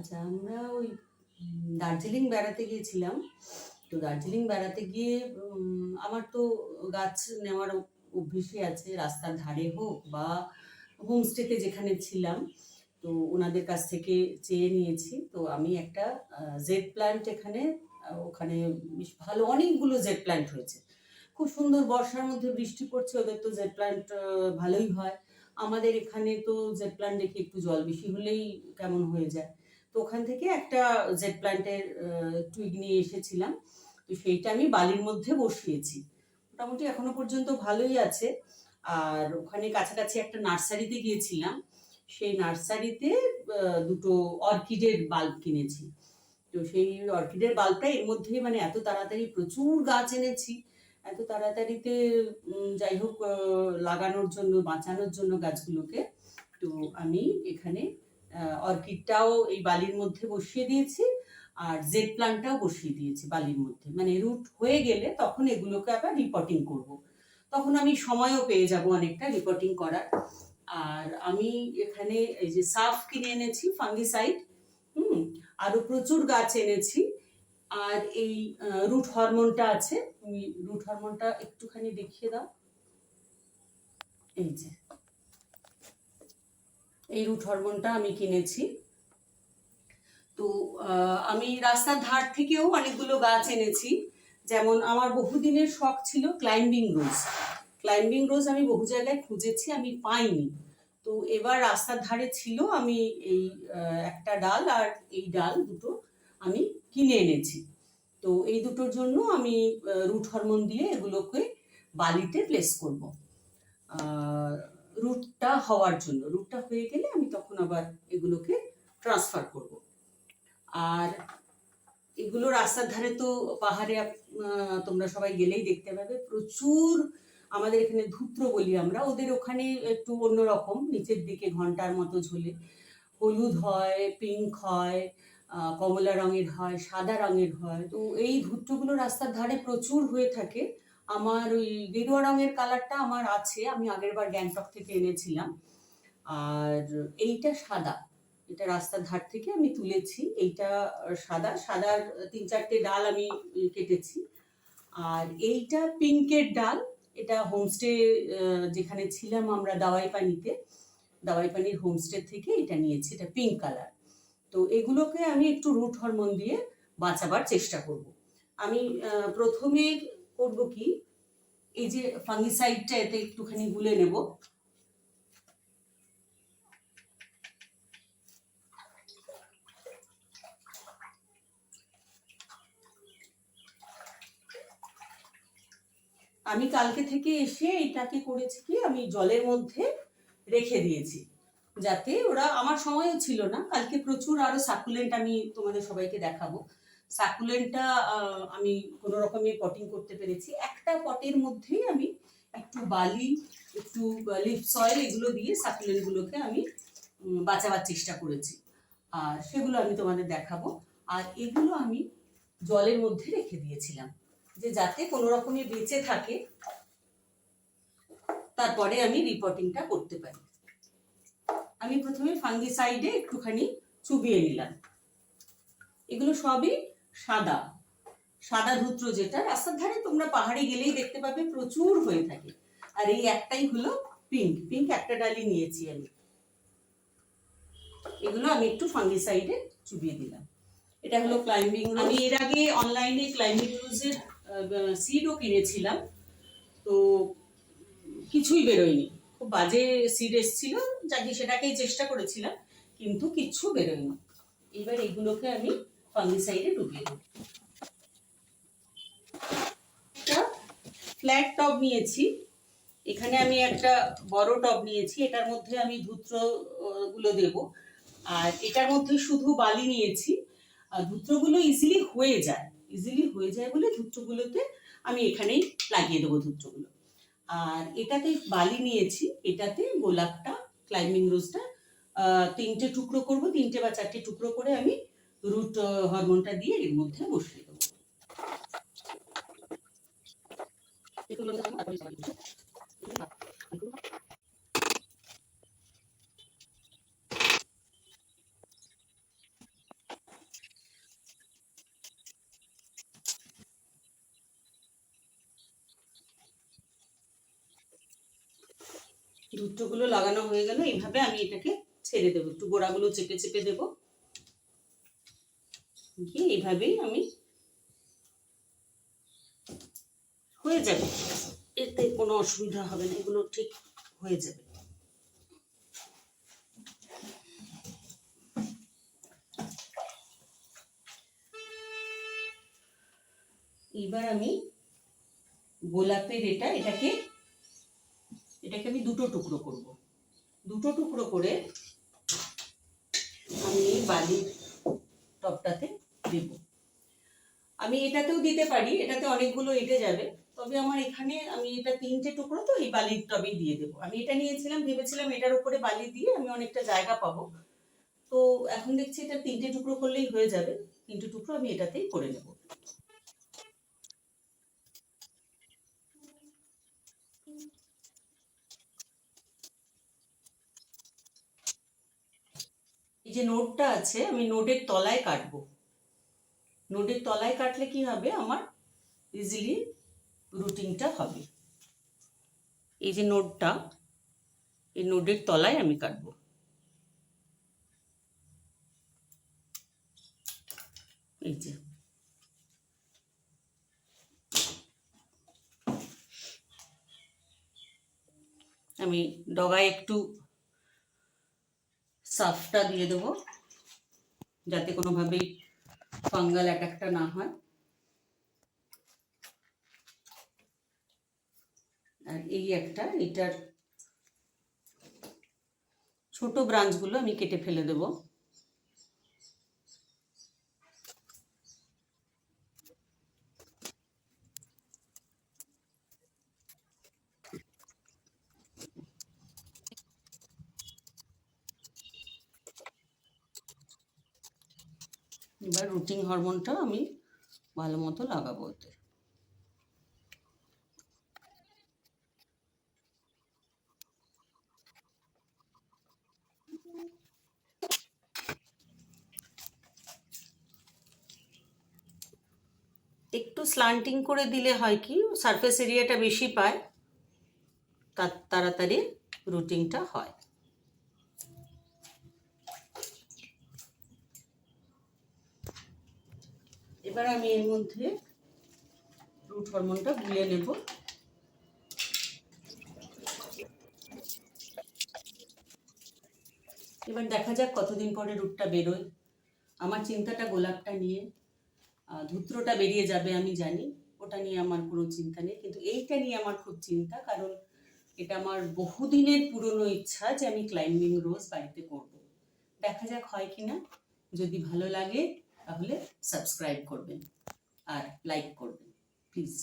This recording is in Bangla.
আচ্ছা আমরা ওই দার্জিলিং বেড়াতে গিয়েছিলাম। তো দার্জিলিং বেড়াতে গিয়ে আমার তো গাছ নেওয়ার অভ্যেসই আছে। রাস্তার ধারে হোক বা হোমস্টেতে যেখানে ছিলাম, তো ওনাদের কাছ থেকে চেয়ে নিয়েছি। তো আমি একটা জেড প্ল্যান্ট এখানে ওখানে বেশ ভালো, অনেকগুলো জেড প্ল্যান্ট হয়েছে। খুব সুন্দর বর্ষার মধ্যে বৃষ্টি পড়ছে, ওদের তো জেড প্ল্যান্ট ভালোই হয়। আমাদের এখানে তো জেড প্ল্যান্ট দেখে একটু জল বেশি হলেই কেমন হয়ে যায়। তো ওখান থেকে একটা জেড প্ল্যান্টের টুইগ নিয়ে এসেছিলাম। তো সেইটা আমি বালির মধ্যে বসিয়েছি। মোটামুটি এখনও পর্যন্ত ভালোই আছে। আর ওখানে কাছাকাছি একটা নার্সারিতে গিয়েছিলাম। সেই নার্সারিতে দুটো অর্কিডের বাল্ব কিনেছি। তো সেই অর্কিডের বাল্বটা এর মধ্যে মানে এত তাড়াতাড়ি প্রচুর গাছ এনেছি। এত তাড়াতাড়িতে যাই হোক লাগানোর জন্য, বাঁচানোর জন্য গাছগুলোকে। তো আমি এখানে অর্কিডটাও এই বালির মধ্যে বসিয়ে দিয়েছি, আর জেড প্লান্টটাও বসিয়ে দিয়েছি বালির মধ্যে। মানে রুট হয়ে গেলে তখন এগুলোকে আবার রিপোর্টিং করব। তখন আমি সময়ও পেয়ে যাব অনেকটা রিপোর্টিং করার। আর আমি এখানে এই যে সাফ কিনে এনেছি ফাঙ্গিসাইড হুম, আরও প্রচুর গাছ এনেছি। আর এই রুট হরমোনটা আছে। তুমি রুট হরমোনটা একটুখানি দেখিয়ে দাও। এই যে। এই রুট হরমোনটা আমি কিনেছি। তো আমি রাস্তার ধার থেকেও অনেকগুলো গাছ এনেছি। যেমন আমার বহুদিনের শখ ছিল ক্লাইম্বিং রোজ ক্লাইম্বিং রোজ আমি বহু জায়গায় খুঁজেছি, আমি পাইনি। তো এবার রাস্তার ধারে ছিল আমি এই একটা ডাল আর এই ডাল দুটো আমি কিনে এনেছি। তো এই দুটোর জন্য আমি রুট হরমোন দিয়ে এগুলোকে বালিতে প্লেস করব। রুটটা হওয়ার জন্য রুটটা হয়ে গেলে আমি তখন আবার এগুলোকে ট্রান্সফার করব। আর এগুলো রাস্তার ধারে তো পাহাড়ে তোমরা সবাই গেলেই দেখতে পাবে। প্রচুর আমাদের এখানে ধূত্র বলি আমরা, ওদের ওখানে একটু অন্যরকম, নিচের দিকে ঘণ্টার মতো ঝোলে। হলুদ হয় পিঙ্ক হয় কমলা রঙের হয়, সাদা রঙের হয়। তো এই ধূত্রগুলো রাস্তার ধারে প্রচুর হয়ে থাকে। আমার ওই গেরুয়া রঙের কালারটা আমার আছে, আমি আগের বার গ্যাংটক থেকে এনেছিলাম। আর এইটা সাদা, এটা রাস্তার ধার থেকে আমি তুলেছি। এইটা সাদা, সাদার তিন চারটে ডাল আমি কেটেছি। আর এইটা পিঙ্কের ডাল, এটা হোমস্টে যেখানে ছিলাম আমরা দাওয়াই পানিতে দাওয়াই পানির হোমস্টে থেকে এটা নিয়েছি, এটা পিঙ্ক কালার। তো এগুলোকে আমি একটু রুট হরমোন দিয়ে বাঁচাবার চেষ্টা করব। আমি প্রথমে করব কি? এই যে ফাঙ্গিসাইডটা এতে একটুখানি গুলে নেব। আমি কালকে থেকে এসে এটাকে করেছি কি? আমি জলের মধ্যে রেখে দিয়েছি, যাতে ওরা, আমার সময়ও ছিল না। কালকে প্রচুর আরও সাকুলেন্ট আমি তোমাদের সবাইকে দেখাবো। সাকুলেন্টটা আমি কোনো রকমে পটিং করতে পেরেছি। একটা পটের মধ্যেই আমি একটু বালি, একটু লিপ সয়েল এগুলো দিয়ে সাকুলেন্টগুলোকে আমি বাঁচাবার চেষ্টা করেছি। আর সেগুলো আমি তোমাদের দেখাবো। আর এগুলো আমি জলের মধ্যে রেখে দিয়েছিলাম, যে যাতে কোনো রকমে বেঁচে থাকে। তারপরে আমি রিপোর্টিংটা করতে পারি। আমি প্রথমে ফাঙ্গিসাইডে একটুখানি চুবিয়ে নিলাম। এগুলো সবই সাদা সাদা ধূত্র যেটা, রাস্তার ধারে তোমরা পাহাড়ে গেলেই দেখতে পাবে প্রচুর হয়ে থাকে। আর এই একটাই হলো পিঙ্ক পিঙ্ক একটা ডালি নিয়েছি আমি। এগুলো আমি একটু ফাঙ্গিসাইডে চুবিয়ে দিলাম। এটা হলো ক্লাইম্বিং আমি এর আগে অনলাইনে ক্লাইম্বিং রোজের সিডও কিনেছিলাম। তো কিছুই বেরোয়নি। খুব বাজে সিড এসেছিল, যাকে সেটাকেই চেষ্টা করেছিলাম, কিন্তু কিচ্ছু বেরোয়নি। এবার এগুলোকে আমি ফাঙ্গিসাইডে ডুবিয়ে দেবো। একটা ফ্ল্যাট টব নিয়েছি। এখানে আমি একটা বড় টব নিয়েছি। এটার মধ্যে আমি ধূত্রগুলো দেব। আর এটার মধ্যে শুধু বালি নিয়েছি। আর ধূত্রগুলো ইজিলি হয়ে যায়। ইজিলি হয়ে যায় বলে ধূত্রগুলোতে আমি এখানেই লাগিয়ে দেবো ধূত্রগুলো। আর এটাতে বালি নিয়েছি। এটাতে গোলাপটা ক্লাইম্বিং রোজটা তিনটে টুকরো করব। তিনটে বা চারটে টুকরো করে আমি রুট হরমোনটা uh, দিয়ে এর মধ্যে বসিয়ে দেবো। দুটোগুলো লাগানো হয়ে গেল, এইভাবে আমি এটাকে ছেড়ে দেবো। একটু গোড়াগুলো চেপে চেপে দেবো। দিয়ে এইভাবেই আমি হয়ে যাবে। এতে কোনো অসুবিধা হবে না, এগুলো ঠিক হয়ে যাবে। এবার আমি গোলাপের এটা, এটাকে এটাকে আমি দুটো টুকরো করব। দুটো টুকরো করে আমি বালির টপটাতে দেব। আমি এটাতেও দিতে পারি, এটাতে অনেকগুলো এঁটে যাবে। তবে আমার এখানে আমি এটা তিনটে টুকরো তো এই বালির টবেই দিয়ে দেবো। আমি এটা নিয়েছিলাম, ভেবেছিলাম এটার উপরে বালি দিয়ে আমি অনেকটা জায়গা পাবো। তো এখন দেখছি এটা তিনটে টুকরো করলেই হয়ে যাবে। তিনটে টুকরো আমি এটাতেই করে নেব। এই যে নোটটা আছে, আমি নোটের তলায় কাটবো। নোটের তলায় কাটলে কি হবে? আমার ইজিলি রুটিনটা হবে। এই যে নোটটা, এই নোটের তলায় আমি কাটবো। এই যে। আমি ডগায় একটু সাফটা দিয়ে দেবো, যাতে কোনোভাবেই ফাঙ্গাল অ্যাটাকটা না হয়। আর এই একটা এটার ছোট ব্রাঞ্চগুলো আমি কেটে ফেলে দেব। এবার রুটিন হরমোনটা আমি ভালো মতো লাগাবো ওতে। একটু স্লান্টিং করে দিলে হয় কি সারফেস এরিয়াটা বেশি পায় তাড়াতাড়ি রুটিনটা হয়। এবার আমি এর মধ্যে রুট হরমোনটা গুলিয়ে নেব। এবার দেখা যাক কতদিন পরে রুটটা বেরোয়। আমার চিন্তাটা গোলাপটা নিয়ে ধূত্রটা বেরিয়ে যাবে আমি জানি, ওটা নিয়ে আমার কোনো চিন্তা নেই। কিন্তু এইটা নিয়ে আমার খুব চিন্তা, কারণ এটা আমার বহুদিনের পুরনো ইচ্ছা যে আমি ক্লাইম্বিং রোজ বাড়িতে করব। দেখা যাক হয় কি না যদি ভালো লাগে তাহলে সাবস্ক্রাইব করবেন আর লাইক করবেন প্লিজ